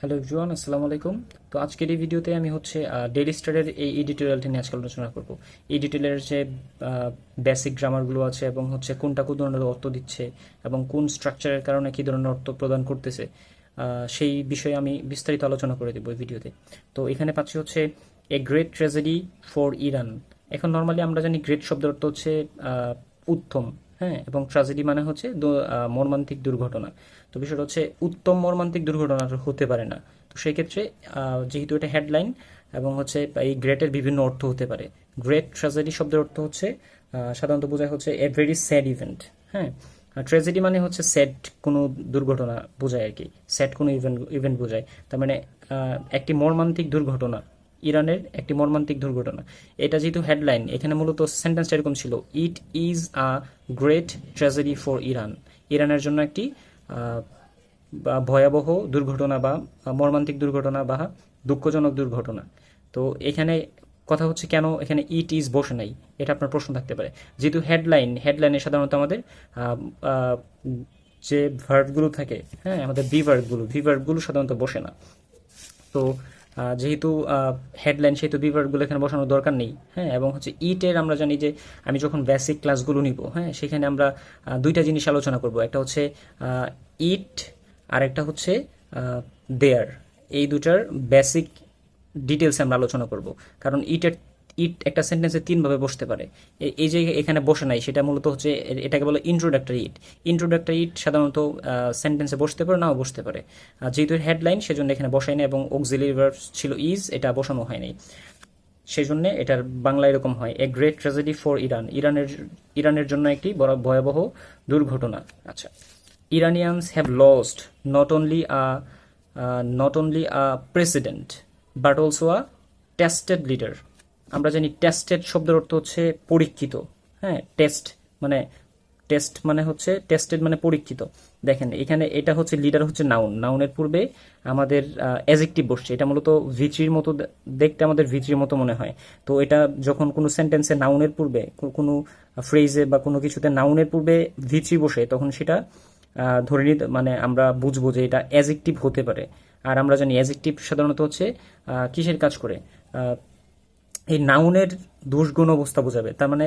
Hello everyone, আসসালামু আলাইকুম। তো আজকের এই ভিডিওতে আমি হচ্ছে ডেইলি স্টারের এই এডিটোরিয়ালটি নিয়ে আজকে আলোচনা করব। এডিটোরিয়ালের যে বেসিক গ্রামারগুলো আছে এবং হচ্ছে কোনটা কোন ধরনের অর্থ দিচ্ছে এবং কোন স্ট্রাকচারের কারণে কী ধরনের অর্থ প্রদান করতেছে সেই বিষয়ে আমি বিস্তারিত আলোচনা করে দেবো এই ভিডিওতে। তো এখানে পাচ্ছি হচ্ছে a great tragedy for Iran এখন নর্মালি আমরা জানি গ্রেট শব্দের অর্থ হচ্ছে উত্তম। হ্যাঁ এবং ট্রাজেডি মানে হচ্ছে মর্মান্তিক দুর্ঘটনা। তো বিষয়টা হচ্ছে উত্তম মর্মান্তিক দুর্ঘটনা হতে পারে না। তো সেই ক্ষেত্রে যেহেতু এটা হেডলাইন এবং হচ্ছে এই গ্রেটের বিভিন্ন অর্থ হতে পারে। গ্রেট ট্রাজেডি শব্দের অর্থ হচ্ছে সাধারণত বোঝায় হচ্ছে এ ভেরি স্যাড ইভেন্ট হ্যাঁ? ট্র্যাজেডি মানে হচ্ছে স্যাড কোনো দুর্ঘটনা বোঝায় আর কি স্যাড কোনো ইভেন্ট ইভেন্ট বোঝায়। তার মানে একটি মর্মান্তিক দুর্ঘটনা। ইরানের একটি মর্মান্তিক দুর্ঘটনা। এটা যেহেতু হেডলাইন এখানে মূলত সেন্টেন্সটা এরকম ছিল it is a great tragedy for Iran ইরানের জন্য একটি ভয়াবহ দুর্ঘটনা বা মর্মান্তিক দুর্ঘটনা বা দুঃখজনক দুর্ঘটনা। তো এখানে কথা হচ্ছে কেন এখানে ইট ইজ বসে নাই? এটা আপনার প্রশ্ন থাকতে পারে। যেহেতু হেডলাইন হেডলাইনে সাধারণত আমাদের যে ভার্বগুলো থাকে হ্যাঁ আমাদের ভি ভার্বগুলো সাধারণত বসে না। তো যেহেতু হেডলাইন সেহেতু বিভাগগুলো এখানে বসানোর দরকার নেই হ্যাঁ এবং হচ্ছে ইটের আমরা জানি যে আমি যখন বেসিক ক্লাসগুলো নিব হ্যাঁ সেখানে আমরা দুইটা জিনিস আলোচনা করব, একটা হচ্ছে ইট আর একটা হচ্ছে দেয়ার এই দুটার বেসিক ডিটেলস আমরা আলোচনা করব, কারণ ইটের ইট একটা সেন্টেন্সে তিনভাবে বসতে পারে। এই যে এখানে বসে নাই, সেটা মূলত হচ্ছে এটাকে বলে ইন্ট্রোডাক্টরি ইট। ইন্ট্রোডাক্টরি ইট সাধারণত সেন্টেন্সে বসতে পারে, নাও বসতে পারে। যেহেতু হেডলাইন সেজন্য এখানে বসাই না এবং অক্সিলিয়ারি ভার্বস ছিল ইজ এটা বসানো হয়নি সেই জন্য এটার বাংলা এরকম হয় a great tragedy for Iran ইরানের ইরানের জন্য একটি বড় ভয়াবহ দুর্ঘটনা। আচ্ছা। Iranians have lost not only a not only a president but also a tested leader আমরা জানি টেস্টেড শব্দের অর্থ হচ্ছে পরীক্ষিত। হ্যাঁ টেস্ট মানে টেস্ট মানে হচ্ছে টেস্টেড মানে পরীক্ষিত। দেখেন, এখানে এটা হচ্ছে লিডার হচ্ছে নাউন নাউনের পূর্বে আমাদের অ্যাজেক্টিভ বসছে। এটা মূলত ভিত্রির মতো দেখতে আমাদের ভিত্রির মতো মনে হয়। তো এটা যখন কোনো সেন্টেন্সে নাউনের পূর্বে কোনো ফ্রেজে বা কোনো কিছুতে নাউনের পূর্বে ভিত্রি বসে, তখন সেটা ধরে নিতে মানে আমরা বুঝব যে এটা অ্যাজেক্টিভ হতে পারে। আর আমরা জানি অ্যাজেক্টিভ সাধারণত হচ্ছে কিসের কাজ করে? এই নাউনের দুষ্গুণ অবস্থা বোঝাবে। তার মানে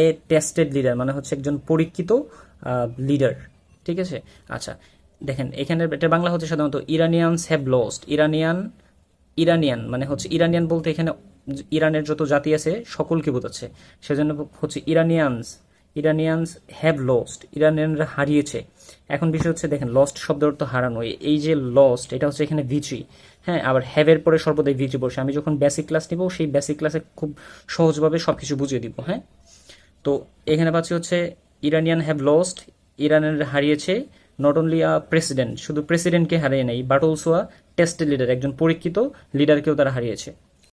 এ টেস্টেড লিডার মানে হচ্ছে একজন পরীক্ষিত লিডার ঠিক আছে? আচ্ছা দেখেন, এখানে এটা বাংলা হচ্ছে সাধারণত Iranians have lost Iranian Iranian মানে হচ্ছে ইরানিয়ান বলতে এখানে ইরানের যত জাতি আছে, সকলকে বোঝাচ্ছে। সেজন্য হচ্ছে ইরানিয়ানস ইরানিয়ানস হ্যাভ লস্ট ইরানিয়ানরা হারিয়েছে। এখন বিষয় হচ্ছে, দেখেন লস্ট শব্দের অর্থ হারানো। এই- যে লস্ট এটা হচ্ছে এখানে ভিচি হ্যাঁ আবার হ্যাভের পরে সর্বদাই ভিচি বসে। আমি যখন বেসিক ক্লাস নিব, সেই বেসিক ক্লাসে খুব সহজভাবে সবকিছু বুঝিয়ে দিব হ্যাঁ? তো এখানে পাচ্ছি হচ্ছে, ইরানিয়ান হ্যাভ লস্ট ইরানের হারিয়েছে। নট অনলি আ প্রেসিডেন্ট শুধু প্রেসিডেন্টকে হারিয়ে নেই but also a tested leader একজন পরীক্ষিত লিডারকেও তারা হারিয়েছে।